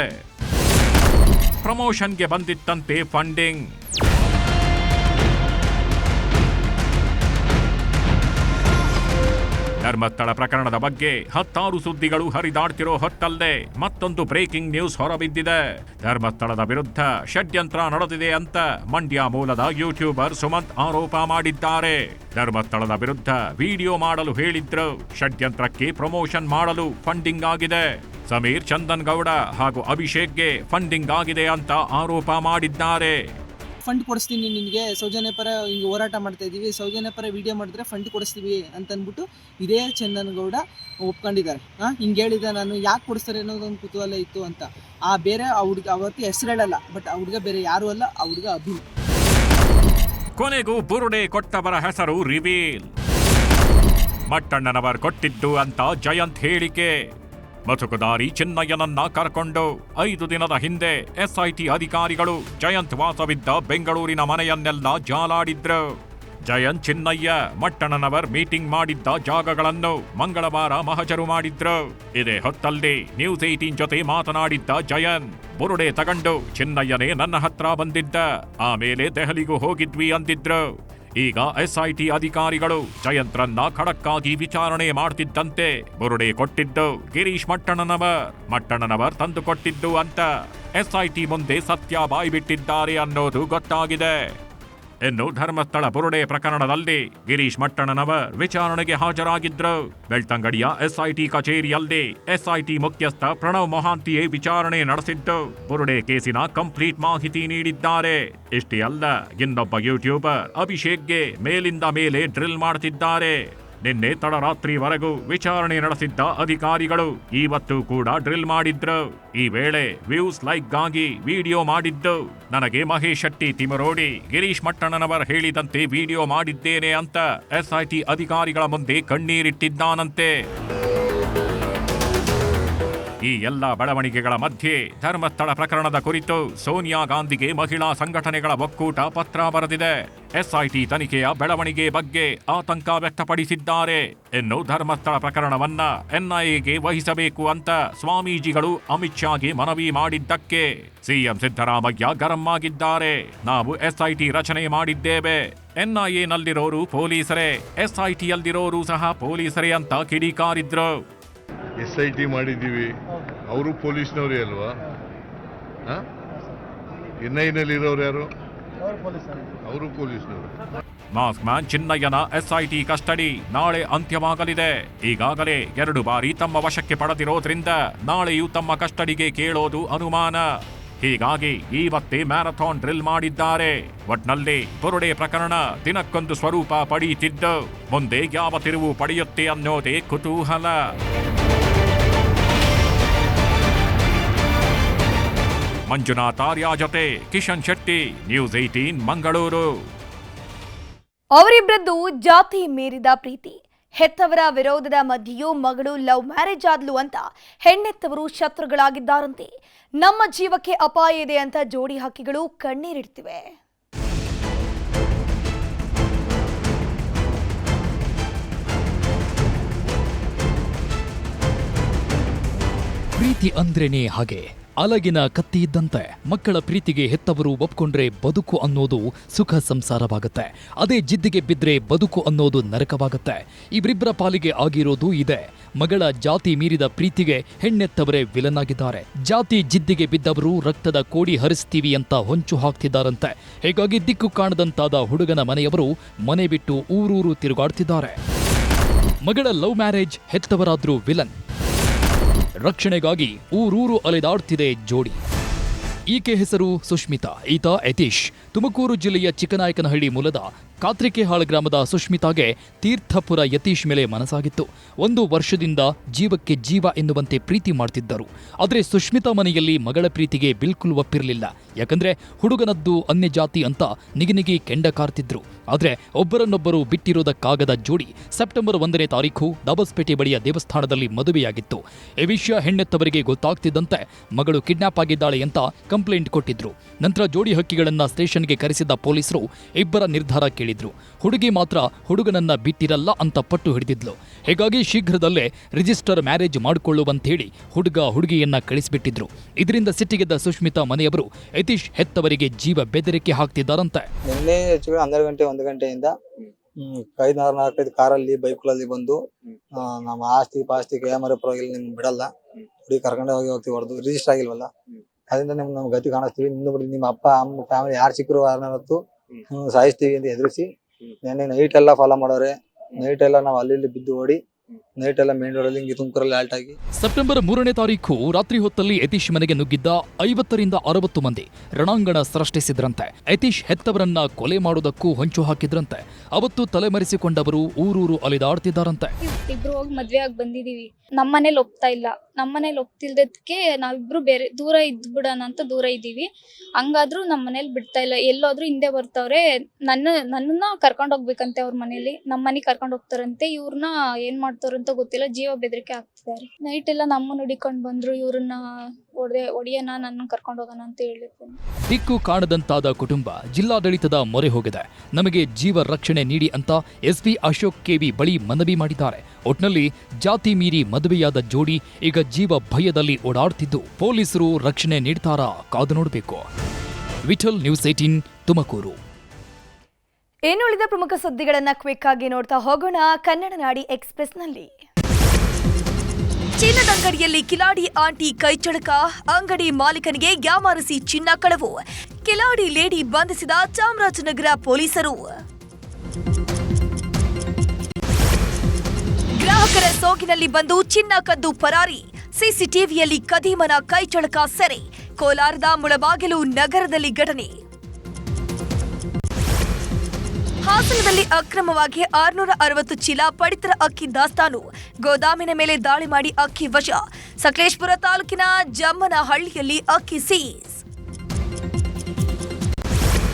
ಪ್ರಮೋಷನ್ಗೆ ಬಂದಿತ್ತಂತೆ ಫಂಡಿಂಗ್. ಧರ್ಮಸ್ಥಳ ಪ್ರಕರಣದ ಬಗ್ಗೆ ಹತ್ತಾರು ಸುದ್ದಿಗಳು ಹರಿದಾಡ್ತಿರೋ ಹೊತ್ತಲ್ಲದೆ ಮತ್ತೊಂದು ಬ್ರೇಕಿಂಗ್ ನ್ಯೂಸ್ ಹೊರಬಿದ್ದಿದೆ. ಧರ್ಮಸ್ಥಳದ ವಿರುದ್ಧ ಷಡ್ಯಂತ್ರ ನಡೆದಿದೆ ಅಂತ ಮಂಡ್ಯ ಮೂಲದ ಯೂಟ್ಯೂಬರ್ ಸುಮಂತ್ ಆರೋಪ ಮಾಡಿದ್ದಾರೆ. ಧರ್ಮಸ್ಥಳದ ವಿರುದ್ಧ ವಿಡಿಯೋ ಮಾಡಲು ಹೇಳಿದ್ರು. ಷಡ್ಯಂತ್ರಕ್ಕೆ ಪ್ರಮೋಷನ್ ಮಾಡಲು ಫಂಡಿಂಗ್ ಆಗಿದೆ. ಸಮೀರ್ ಚಂದನ್ ಗೌಡ ಹಾಗೂ ಅಭಿಷೇಕ್ಗೆ ಫಂಡಿಂಗ್ ಆಗಿದೆ ಅಂತ ಆರೋಪ ಮಾಡಿದ್ದಾರೆ. ಫಂಡ್ ಕೊಡಿಸ್ತೀನಿ ನಿನಗೆ, ಸೌಜನ್ಯ ಪರ ಹಿಂಗೆ ಹೋರಾಟ ಮಾಡ್ತಾ ಇದ್ದೀವಿ ಸೌಜನ್ಯ ಪರ ವಿಡಿಯೋ ಮಾಡಿದ್ರೆ ಫಂಡ್ ಕೊಡಿಸ್ತೀವಿ ಅಂತಂದ್ಬಿಟ್ಟು ಇದೇ ಚಂದನಗೌಡ ಒಪ್ಕೊಂಡಿದ್ದಾರೆ. ಹಾಂ ಹಿಂಗೆ ಹೇಳಿದ ನಾನು ಯಾಕೆ ಕೊಡಿಸ್ತಾರೆ ಅನ್ನೋದೊಂದು ಕುತೂಹಲ ಇತ್ತು ಅಂತ. ಆ ಬೇರೆ ಆ ಹುಡುಗ, ಅವತ್ತು ಹೆಸರು ಹೇಳಲ್ಲ ಬಟ್ ಆ ಹುಡುಗ ಬೇರೆ ಯಾರೂ ಅಲ್ಲ, ಆ ಹುಡುಗ ಅಭಿ ಕೊನೆಗೂ ಬುರುಡೆ ಕೊಟ್ಟವರ ಹೆಸರು ರಿವೀಲ್. ಮಟ್ಟಣ್ಣನವರ್ ಕೊಟ್ಟಿದ್ದು ಅಂತ ಜಯಂತ್ ಹೇಳಿಕೆ. ಮಸುಕುದಾರಿ ಚಿನ್ನಯ್ಯನನ್ನ ಕರ್ಕೊಂಡು ಐದು ದಿನದ ಹಿಂದೆ ಎಸ್ಐಟಿ ಅಧಿಕಾರಿಗಳು ಜಯಂತ್ ವಾಸವಿದ್ದ ಬೆಂಗಳೂರಿನ ಮನೆಯನ್ನೆಲ್ಲ ಜಾಲಾಡಿದ್ರು. ಜಯಂತ್ ಚಿನ್ನಯ್ಯ ಮಟ್ಟಣನವರ್ ಮೀಟಿಂಗ್ ಮಾಡಿದ್ದ ಜಾಗಗಳನ್ನು ಮಂಗಳವಾರ ಮಹಜರು ಮಾಡಿದ್ರು. ಇದೇ ಹೊತ್ತಲ್ಲಿ ನ್ಯೂಸ್ ಏಟೀನ್ ಜೊತೆ ಮಾತನಾಡಿದ್ದ ಜಯನ್ ಬುರುಡೆ ತಗಂಡು ಚಿನ್ನಯ್ಯನೇ ನನ್ನ ಹತ್ರ ಬಂದಿದ್ದ, ಆಮೇಲೆ ದೆಹಲಿಗೂ ಹೋಗಿದ್ವಿ ಅಂದಿದ್ರು. ಈಗ ಎಸ್ಐಟಿ ಅಧಿಕಾರಿಗಳು ಜಯಂತ್ರನ್ನ ಖಡಕ್ಕಾಗಿ ವಿಚಾರಣೆ ಮಾಡ್ತಿದ್ದಂತೆ ಬುರುಡೆ ಕೊಟ್ಟಿದ್ದು ಗಿರೀಶ್ ಮಟ್ಟಣ್ಣನವರ್. ಮಟ್ಟಣ್ಣನವರ್ ತಂದು ಕೊಟ್ಟಿದ್ದು ಅಂತ. ಎಸ್ಐಟಿ ಮುಂದೆ ಸತ್ಯ ಬಾಯ್ಬಿಟ್ಟಿದ್ದಾರೆ ಅನ್ನೋದು ಗೊತ್ತಾಗಿದೆ. ಇನ್ನು ಧರ್ಮಸ್ಥಳ ಬುರುಡೆ ಪ್ರಕರಣದಲ್ಲಿ ಗಿರೀಶ್ ಮಟ್ಟಣ್ಣನವರ್ ವಿಚಾರಣೆಗೆ ಹಾಜರಾಗಿದ್ರು. ಬೆಳ್ತಂಗಡಿಯ ಎಸ್ಐಟಿ ಕಚೇರಿಯಲ್ಲಿ ಎಸ್ಐಟಿ ಮುಖ್ಯಸ್ಥ ಪ್ರಣವ್ ಮೊಹಾಂತಿಯೇ ವಿಚಾರಣೆ ನಡೆಸಿದ್ದು. ಬುರುಡೆ ಕೇಸಿನ ಕಂಪ್ಲೀಟ್ ಮಾಹಿತಿ ನೀಡಿದ್ದಾರೆ. ಇಷ್ಟೇ ಅಲ್ಲ, ಇನ್ನೊಬ್ಬ ಯೂಟ್ಯೂಬರ್ ಅಭಿಷೇಕ್ಗೆ ಮೇಲಿಂದ ಮೇಲೆ ಡ್ರಿಲ್ ಮಾಡ್ತಿದ್ದಾರೆ. ನಿನ್ನೆ ತಡರಾತ್ರಿವರೆಗೂ ವಿಚಾರಣೆ ನಡೆಸಿದ್ದ ಅಧಿಕಾರಿಗಳು ಇವತ್ತು ಕೂಡ ಡ್ರಿಲ್ ಮಾಡಿದ್ರು. ಈ ವೇಳೆ ವ್ಯೂಸ್ ಲೈಕ್ಗಾಗಿ ವಿಡಿಯೋ ಮಾಡಿದ್ದು, ನನಗೆ ಮಹೇಶ್ ಶೆಟ್ಟಿ ತಿಮರೋಡಿ ಗಿರೀಶ್ ಮಟ್ಟಣ್ಣನವರ್ ಹೇಳಿದಂತೆ ವಿಡಿಯೋ ಮಾಡಿದ್ದೇನೆ ಅಂತ ಎಸ್ಐಟಿ ಅಧಿಕಾರಿಗಳ ಮುಂದೆ ಕಣ್ಣೀರಿಟ್ಟಿದ್ದಾನಂತೆ. ಈ ಎಲ್ಲ ಬೆಳವಣಿಗೆಗಳ ಮಧ್ಯೆ ಧರ್ಮಸ್ಥಳ ಪ್ರಕರಣದ ಕುರಿತು ಸೋನಿಯಾ ಗಾಂಧಿಗೆ ಮಹಿಳಾ ಸಂಘಟನೆಗಳ ಒಕ್ಕೂಟ ಪತ್ರ ಬರೆದಿದೆ. ಎಸ್ಐಟಿ ತನಿಖೆಯ ಬೆಳವಣಿಗೆ ಬಗ್ಗೆ ಆತಂಕ ವ್ಯಕ್ತಪಡಿಸಿದ್ದಾರೆ ಇನ್ನು ಧರ್ಮಸ್ಥಳ ಪ್ರಕರಣವನ್ನ ಎನ್ಐಎಗೆ ವಹಿಸಬೇಕು ಅಂತ ಸ್ವಾಮೀಜಿಗಳು ಅಮಿತ್ ಶಾಗೆ ಮನವಿ ಮಾಡಿದ್ದಕ್ಕೆ. ಸಿಎಂ ಸಿದ್ದರಾಮಯ್ಯ ಗರಂ ಆಗಿದ್ದಾರೆ. ನಾವು ಎಸ್ಐಟಿ ರಚನೆ ಮಾಡಿದ್ದೇವೆ. ಎನ್ಐಎನಲ್ಲಿರೋರು ಪೊಲೀಸರೇ, ಎಸ್ಐಟಿಯಲ್ಲಿರೋರು ಸಹ ಪೊಲೀಸರೇ ಅಂತ ಕಿಡಿಕಾರಿದ್ರು. ಎಸ್ ಐ ಟಿ ಮಾಡಿದ್ದೀವಿ. ಅವರು ಪೊಲೀಸ್ನವರೇ ಅಲ್ವಾ? ಎನ್ ಐನಲ್ಲಿರೋರು ಯಾರು? ಅವರು ಪೊಲೀಸ್ನವರು. ಮಾಸ್ಕ್ ಮ್ಯಾನ್ ಚಿನ್ನಯ್ಯನ ಎಸ್ಐಟಿ ಕಸ್ಟಡಿ ನಾಳೆ ಅಂತ್ಯವಾಗಲಿದೆ. ಈಗಾಗಲೇ ಎರಡು ಬಾರಿ ತಮ್ಮ ವಶಕ್ಕೆ ಪಡೆದಿರೋದ್ರಿಂದ ನಾಳೆಯೂ ತಮ್ಮ ಕಸ್ಟಡಿಗೆ ಕೇಳೋದು ಅನುಮಾನ. ಹೀಗಾಗಿ ಇವತ್ತೇ ಮ್ಯಾರಥಾನ್ ಡ್ರಿಲ್ ಮಾಡಿದ್ದಾರೆ. ಒಟ್ನಲ್ಲಿ ಬುರುಡೆ ಪ್ರಕರಣ ದಿನಕ್ಕೊಂದು ಸ್ವರೂಪ ಪಡೆಯುತ್ತಿದ್ದು ಮುಂದೆ ಯಾವ ತಿರುವು ಪಡೆಯುತ್ತೆ ಅನ್ನೋದೇ ಕುತೂಹಲ. ಮಂಜುನಾಥ್ ಆರ್ಯ ಜೊತೆ ಕಿಶನ್ ಶೆಟ್ಟಿ ನ್ಯೂಸ್ ಏಟೀನ್ ಮಂಗಳೂರು. ಅವರಿಬ್ಬರದ್ದು ಜಾತಿ ಮೀರಿದ ಪ್ರೀತಿ. ಹೆತ್ತವರ ವಿರೋಧದ ಮಧ್ಯೆಯೂ ಮಗಳು ಲವ್ ಮ್ಯಾರೇಜ್ ಆದ್ಲು ಅಂತ ಹೆಣ್ಣೆತ್ತವರು ಶತ್ರುಗಳಾಗಿದ್ದಾರಂತೆ. ನಮ್ಮ ಜೀವಕ್ಕೆ ಅಪಾಯ ಇದೆ ಅಂತ ಜೋಡಿ ಹಕ್ಕಿಗಳು ಕಣ್ಣೀರಿಡ್ತಿವೆ. ಪ್ರೀತಿ ಅಂದ್ರೇನೆ ಹಾಗೆ. ಅಲಗಿನ ಕತ್ತಿ ಇದ್ದಂತೆ ಮಕ್ಕಳ ಪ್ರೀತಿಗೆ ಹೆತ್ತವರು ಒಪ್ಕೊಂಡ್ರೆ ಬದುಕು ಅನ್ನೋದು ಸುಖ ಸಂಸಾರವಾಗುತ್ತೆ. ಅದೇ ಜಿದ್ದಿಗೆ ಬಿದ್ದರೆ ಬದುಕು ಅನ್ನೋದು ನರಕವಾಗುತ್ತೆ. ಇವರಿಬ್ಬರ ಪಾಲಿಗೆ ಆಗಿರೋದು ಇದೆ. ಮಗಳ ಜಾತಿ ಮೀರಿದ ಪ್ರೀತಿಗೆ ಹೆಣ್ಣೆತ್ತವರೇ ವಿಲನ್ ಆಗಿದ್ದಾರೆ ಜಾತಿ ಜಿದ್ದಿಗೆ ಬಿದ್ದವರು ರಕ್ತದ ಕೋಡಿ ಹರಿಸ್ತೀವಿ ಅಂತ ಹೊಂಚು ಹಾಕ್ತಿದ್ದಾರಂತೆ. ಹೀಗಾಗಿ ದಿಕ್ಕು ಕಾಣದಂತಾದ ಹುಡುಗನ ಮನೆಯವರು ಮನೆ ಬಿಟ್ಟು ಊರೂರು ತಿರುಗಾಡ್ತಿದ್ದಾರೆ. ಮಗಳ ಲವ್ ಮ್ಯಾರೇಜ್ ಹೆತ್ತವರಾದ್ರೂ ವಿಲನ್. ರಕ್ಷಣೆಗಾಗಿ ಊರೂರು ಅಲೆದಾಡ್ತಿದೆ ಜೋಡಿ. ಈಕೆ ಹೆಸರು ಸುಷ್ಮಿತಾ ಈತ ಯತೀಶ್. ತುಮಕೂರು ಜಿಲ್ಲೆಯ ಚಿಕ್ಕನಾಯಕನಹಳ್ಳಿ ಮೂಲದ ಕಾತ್ರಿಕೆಹಾಳ ಗ್ರಾಮದ ಸುಷ್ಮಿತಾಗೆ ತೀರ್ಥಪುರ ಯತೀಶ್ ಮೇಲೆ ಮನಸ್ಸಾಗಿತ್ತು ಒಂದು ವರ್ಷದಿಂದ ಜೀವಕ್ಕೆ ಜೀವ ಎನ್ನುವಂತೆ ಪ್ರೀತಿ ಮಾಡ್ತಿದ್ದರು. ಆದರೆ ಸುಷ್ಮಿತಾ ಮನೆಯಲ್ಲಿ ಮಗಳ ಪ್ರೀತಿಗೆ ಬಿಲ್ಕುಲ್ ಒಪ್ಪಿರಲಿಲ್ಲ. ಯಾಕಂದ್ರೆ ಹುಡುಗನದ್ದು ಅನ್ಯ ಜಾತಿ ಅಂತ ನಿಗಿನಿಗಿ ಕೆಂಡ ಕಾರ್ತಿದ್ರು. ಆದರೆ ಒಬ್ಬರನ್ನೊಬ್ಬರು ಬಿಟ್ಟಿರೋದಕ್ಕಾಗದ ಜೋಡಿ ಸೆಪ್ಟೆಂಬರ್ ಒಂದನೇ ತಾರೀಖು ದಾಬಸ್ಪೇಟೆ ಬಳಿಯ ದೇವಸ್ಥಾನದಲ್ಲಿ ಮದುವೆಯಾಗಿತ್ತು. ಈ ವಿಷಯ ಹೆಣ್ಣೆತ್ತವರಿಗೆ ಗೊತ್ತಾಗ್ತಿದ್ದಂತೆ ಮಗಳು ಕಿಡ್ನಾಪ್ ಆಗಿದ್ದಾಳೆ ಅಂತ ಕಂಪ್ಲೇಂಟ್ ಕೊಟ್ಟಿದ್ರು. ನಂತರ ಜೋಡಿ ಹಕ್ಕಿಗಳನ್ನ ಸ್ಟೇಷನ್ಗೆ ಕರೆಸಿದ ಪೊಲೀಸರು ಇಬ್ಬರ ನಿರ್ಧಾರ ಕೇಳಿದ್ರು. ಹುಡುಗಿ ಮಾತ್ರ ಹುಡುಗನನ್ನ ಬಿಟ್ಟಿರಲ್ಲ ಅಂತ ಪಟ್ಟು ಹಿಡಿದಿದ್ಲು. ಹೀಗಾಗಿ ಶೀಘ್ರದಲ್ಲೇ ರಿಜಿಸ್ಟರ್ ಮ್ಯಾರೇಜ್ ಮಾಡಿಕೊಳ್ಳುವಂತೇಳಿ ಹುಡುಗ ಹುಡುಗಿಯನ್ನ ಕಳಿಸಿಬಿಟ್ಟಿದ್ರು. ಇದರಿಂದ ಸಿಟ್ಟಿಗೆದ್ದ ಸುಷ್ಮಿತಾ ಮನೆಯವರು ಯತೀಶ್ ಹೆತ್ತವರಿಗೆ ಜೀವ ಬೆದರಿಕೆ ಹಾಕ್ತಿದ್ದಾರಂತೆ. ನಿನ್ನೆ ಹನ್ನೆರಡು ಗಂಟೆ, ಒಂದು ಗಂಟೆಯಿಂದ ಐದಾರು ನಾಲ್ಕೈದು ಕಾರಲ್ಲಿ, ಬೈಕ್ಗಳಲ್ಲಿ ಬಂದು ಆಸ್ತಿ, ಪಾಸ್ತಿ, ಕ್ಯಾಮರಾ ನಿಮ್ಗೆ ಬಿಡಲ್ಲ. ಹುಡುಗಿ ಕರ್ಕೊಂಡೆ ಹೋಗಿ ಹೋಗ್ತೀವಿ ಹೊಡೆದು ರಿಜಿಸ್ಟರ್ ಆಗಿಲ್ವಲ್ಲ? ಅದರಿಂದ ನಿಮ್ಗೆ ನಮ್ಗೆ ಗತಿ ಕಾಣಿಸ್ತೀವಿ. ನಿಂದು ಬಿಡಿ ನಿಮ್ಮ ಅಪ್ಪ ಅಮ್ಮ ಫ್ಯಾಮಿಲಿ ಯಾರು ಸಿಕ್ಕರು ಯಾರನ್ನತ್ತು ಸಾಯಿಸ್ತೀವಿ ಅಂತ ಎದುರಿಸಿ ನೆನ್ನೆ ನೈಟ್ ಎಲ್ಲ ಫಾಲೋ ಮಾಡೋರೆ. ನೈಟ್ ಎಲ್ಲ ನಾವು ಅಲ್ಲಿ ಇಲ್ಲಿ ಬಿದ್ದು ಓಡಿ ನೈಟ್ ಎಲ್ಲ ಮೇನ್ ರೋಡಲ್ಲಿ ಹಿಂಗೆ ತುಮಕೂರಲ್ಲಿ ಆಲ್ಟ್ ಆಗಿ. ಸೆಪ್ಟೆಂಬರ್ ಮೂರನೇ ತಾರೀಕು ರಾತ್ರಿ ಹೊತ್ತಲ್ಲಿ ಯತೀಶ್ ಮನೆಗೆ ನುಗ್ಗಿದ್ದ ಐವತ್ತರಿಂದ ಅರವತ್ತು ಮಂದಿ ರಣಾಂಗಣ ಸೃಷ್ಟಿಸಿದ್ರಂತೆ. ಯತೀಶ್ ಹೆತ್ತವರನ್ನ ಕೊಲೆ ಮಾಡುವುದಕ್ಕೂ ಹೊಂಚು ಹಾಕಿದ್ರಂತೆ. ಅವತ್ತು ತಲೆಮರೆಸಿಕೊಂಡವರು ಊರೂರು ಅಲಿದಾಡ್ತಿದ್ದಾರಂತೆ. ಇಬ್ರು ಹೋಗಿ ಮದ್ವೆ ಆಗಿ ಬಂದಿದೀವಿ. ನಮ್ಮ ಮನೇಲಿ ಒಪ್ತಾ ಇಲ್ಲ. ನಮ್ಮ ಮನೇಲಿ ಒಪ್ತಿಲ್ದಕ್ಕೆ ನಾವಿಬ್ರು ಬೇರೆ ದೂರ ಇದ್ಬಿಡೋಣ ಅಂತ ದೂರ ಇದ್ದೀವಿ. ಹಂಗಾದ್ರೂ ನಮ್ಮ ಮನೇಲಿ ಬಿಡ್ತಾ ಇಲ್ಲ. ಎಲ್ಲೋದ್ರೂ ಹಿಂದೆ ಬರ್ತಾವ್ರೆ. ನನ್ನ ನನ್ನನ್ನ ಕರ್ಕೊಂಡು ಹೋಗ್ಬೇಕಂತೆ ಅವ್ರ ಮನೇಲಿ. ನಮ್ಮ ಮನೆಗೆ ಕರ್ಕೊಂಡು ಹೋಗ್ತಾರಂತೆ. ಇವ್ರನ್ನ ಏನ್ ಮಾಡ್ತಾರಂತ ಗೊತ್ತಿಲ್ಲ. ಜೀವ ಬೆದರಿಕೆ ಆಗ್ತಿದ್ದಾರೆ ನೈಟ್ ಎಲ್ಲ ನಮ್ಮನ್ನ ಹುಡಿಕೊಂಡ್ ಬಂದ್ರು, ಇವ್ರನ್ನ ಒಡೆ ಒಡೆಯನ ನನ್ನ ಕರ್ಕೊಂಡು ಹೋಗೋಣ ಅಂತ ಹೇಳಿದ್ರು ದಿಕ್ಕು ಕಾಣದಂತಾದ ಕುಟುಂಬ ಜಿಲ್ಲಾಡಳಿತದ ಮೊರೆ ಹೋಗಿದೆ. ನಮಗೆ ಜೀವ ರಕ್ಷಣೆ ನೀಡಿ ಅಂತ ಎಸ್ಪಿ ಅಶೋಕ್ ಕೆವಿ ಬಳಿ ಮನವಿ ಮಾಡಿದ್ದಾರೆ. ಒಟ್ನಲ್ಲಿ ಜಾತಿ ಮೀರಿ ಮದುವೆಯಾದ ಜೋಡಿ ಈಗ ಜೀವ ಭಯದಲ್ಲಿ ಓಡಾಡ್ತಿದ್ದು. ಪೊಲೀಸರು ರಕ್ಷಣೆ ನೀಡ್ತಾರಾ ಕಾದು ನೋಡಬೇಕು. Vittal news eighteen Tumakuru. ಇನ್ನುಳಿದ ಪ್ರಮುಖ ಸುದ್ದಿಗಳನ್ನ ಕ್ವಿಕ್ ಆಗಿ ನೋಡ್ತಾ ಹೋಗೋಣ ಕನ್ನಡ ನಾಡಿ ಎಕ್ಸ್ಪ್ರೆಸ್ನಲ್ಲಿ. ಚಿನ್ನದ ಅಂಗಡಿಯಲ್ಲಿ ಕಿಲಾಡಿ ಆಂಟಿ ಕೈಚಳಕ ಅಂಗಡಿ ಮಾಲೀಕನಿಗೆ ಯಾಮಾರಿಸಿ ಚಿನ್ನ ಕಳವು, ಕಿಲಾಡಿ ಲೇಡಿ ಬಂಧಿಸಿದ ಚಾಮರಾಜನಗರ ಪೊಲೀಸರು. ಗ್ರಾಹಕರ ಸೋಗಿನಲ್ಲಿ ಬಂದು ಚಿನ್ನ ಕದ್ದು ಪರಾರಿ, ಸಿಸಿಟಿವಿಯಲ್ಲಿ ಕದೀಮನ ಕೈಚಳಕ ಸೆರೆ, ಕೋಲಾರದ ಮುಳಬಾಗಿಲು ನಗರದಲ್ಲಿ ಘಟನೆ. ಹಾಸನದಲ್ಲಿ ಅಕ್ರಮವಾಗಿ ಆರುನೂರ ಅರವತ್ತು ಚೀಲ ಪಡಿತರ ಅಕ್ಕಿ ದಾಸ್ತಾನು ಗೋದಾಮಿನ ಮೇಲೆ ದಾಳಿ ಮಾಡಿ ಅಕ್ಕಿ ವಶ. ಸಕಲೇಶ್ಪುರ ತಾಲೂಕಿನ ಜಮ್ಮನಹಳ್ಳಿಯಲ್ಲಿ ಅಕ್ಕಿ ಸೀಸ್.